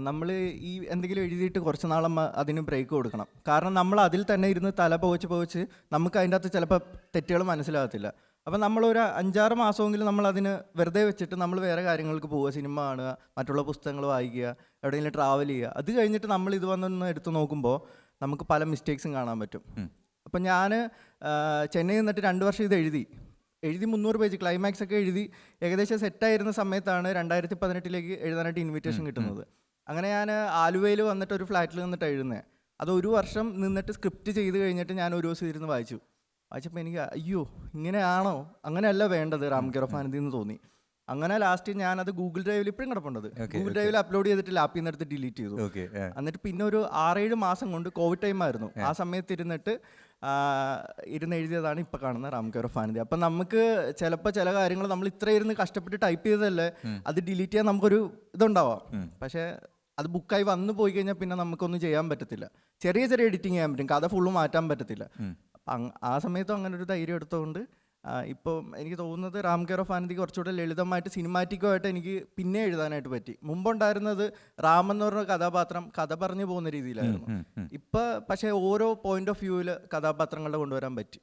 നമ്മൾ ഈ എന്തെങ്കിലും എഴുതിയിട്ട് കുറച്ച് നാളം അതിന് ബ്രേക്ക് കൊടുക്കണം. കാരണം നമ്മൾ അതിൽ തന്നെ ഇരുന്ന് തല പോവച്ച് പോവച്ച് നമുക്ക് അതിന്റെ അകത്ത് ചിലപ്പോൾ തെറ്റുകൾ മനസ്സിലാകത്തില്ല. അപ്പം നമ്മളൊരു അഞ്ചാറ് മാസമെങ്കിലും നമ്മൾ അതിന് വെറുതെ വെച്ചിട്ട് നമ്മൾ വേറെ കാര്യങ്ങൾക്ക് പോവുക. സിനിമ കാണുക മറ്റുള്ള പുസ്തകങ്ങൾ വായിക്കുക എവിടെയെങ്കിലും ട്രാവൽ ചെയ്യുക. അത് കഴിഞ്ഞിട്ട് നമ്മൾ ഇത് വന്നൊന്ന് എടുത്തു നോക്കുമ്പോൾ നമുക്ക് പല മിസ്റ്റേക്സും കാണാൻ പറ്റും. അപ്പം ഞാൻ ചെന്നൈ നിന്നിട്ട് രണ്ട് വർഷം ഇത് എഴുതി. എഴുതി മുന്നൂറ് പേജ് ക്ലൈമാക്സ് ഒക്കെ എഴുതി ഏകദേശം സെറ്റായിരുന്ന സമയത്താണ് രണ്ടായിരത്തി പതിനെട്ടിലേക്ക് എഴുതാനായിട്ട് ഇൻവിറ്റേഷൻ കിട്ടുന്നത്. അങ്ങനെ ഞാൻ ആലുവയിൽ വന്നിട്ട് ഒരു ഫ്ലാറ്റിൽ നിന്നിട്ട് എഴുതുന്നത് അത് ഒരു വർഷം നിന്നിട്ട് സ്ക്രിപ്റ്റ് ചെയ്ത് കഴിഞ്ഞിട്ട് ഞാൻ ഒരു ദിവസം ഇരുന്ന് വായിച്ചു. വായിച്ചപ്പോൾ എനിക്ക് അയ്യോ ഇങ്ങനെയാണോ? അങ്ങനെയല്ല വേണ്ടത് റാം ആനന്ദി എന്ന് തോന്നി. അങ്ങനെ ലാസ്റ്റ് ഞാനത് ഗൂഗിൾ ഡ്രൈവിൽ ഇപ്പോഴും കിടപ്പുണ്ടത് ഗൂഗിൾ ഡ്രൈവിൽ അപ്ലോഡ് ചെയ്തിട്ട് ലാപ്പിൽ നിന്ന് എടുത്ത് ഡിലീറ്റ് ചെയ്തു. ഓക്കെ എന്നിട്ട് പിന്നെ ഒരു ആറേഴ് മാസം കൊണ്ട് കോവിഡ് ടൈം ആയിരുന്നു. ആ സമയത്ത് ഇരുന്നിട്ട് ഇരുന്ന് എഴുതിയതാണ് ഇപ്പൊ കാണുന്ന റാം കെയർ ഓഫ് ആനന്ദി. അപ്പം നമുക്ക് ചിലപ്പോൾ ചില കാര്യങ്ങൾ നമ്മൾ ഇത്ര ഇരുന്ന് കഷ്ടപ്പെട്ട് ടൈപ്പ് ചെയ്തതല്ലേ അത് ഡിലീറ്റ് ചെയ്യാൻ നമുക്കൊരു ഇതുണ്ടാവാം. പക്ഷേ അത് ബുക്കായി വന്നു പോയി കഴിഞ്ഞാൽ പിന്നെ നമുക്കൊന്നും ചെയ്യാൻ പറ്റത്തില്ല. ചെറിയ ചെറിയ എഡിറ്റിംഗ് ചെയ്യാൻ പറ്റും. കഥ ഫുള്ള് മാറ്റാൻ പറ്റത്തില്ല. അപ്പം ആ സമയത്തും അങ്ങനെ ഒരു ധൈര്യം എടുത്തുകൊണ്ട് ഇപ്പോൾ എനിക്ക് തോന്നുന്നത് റാം കെയർ ഓഫ് ആനന്ദി കുറച്ചുകൂടെ ലളിതമായിട്ട് സിനിമാറ്റിക്കുമായിട്ട് എനിക്ക് പിന്നെ എഴുതാനായിട്ട് പറ്റി. മുമ്പുണ്ടായിരുന്നത് റാം എന്ന് പറഞ്ഞ കഥാപാത്രം കഥ പറഞ്ഞു പോകുന്ന രീതിയിലായിരുന്നു. ഇപ്പം പക്ഷേ ഓരോ പോയിന്റ് ഓഫ് വ്യൂവിൽ കഥാപാത്രങ്ങളുടെ കൊണ്ടുവരാൻ പറ്റി.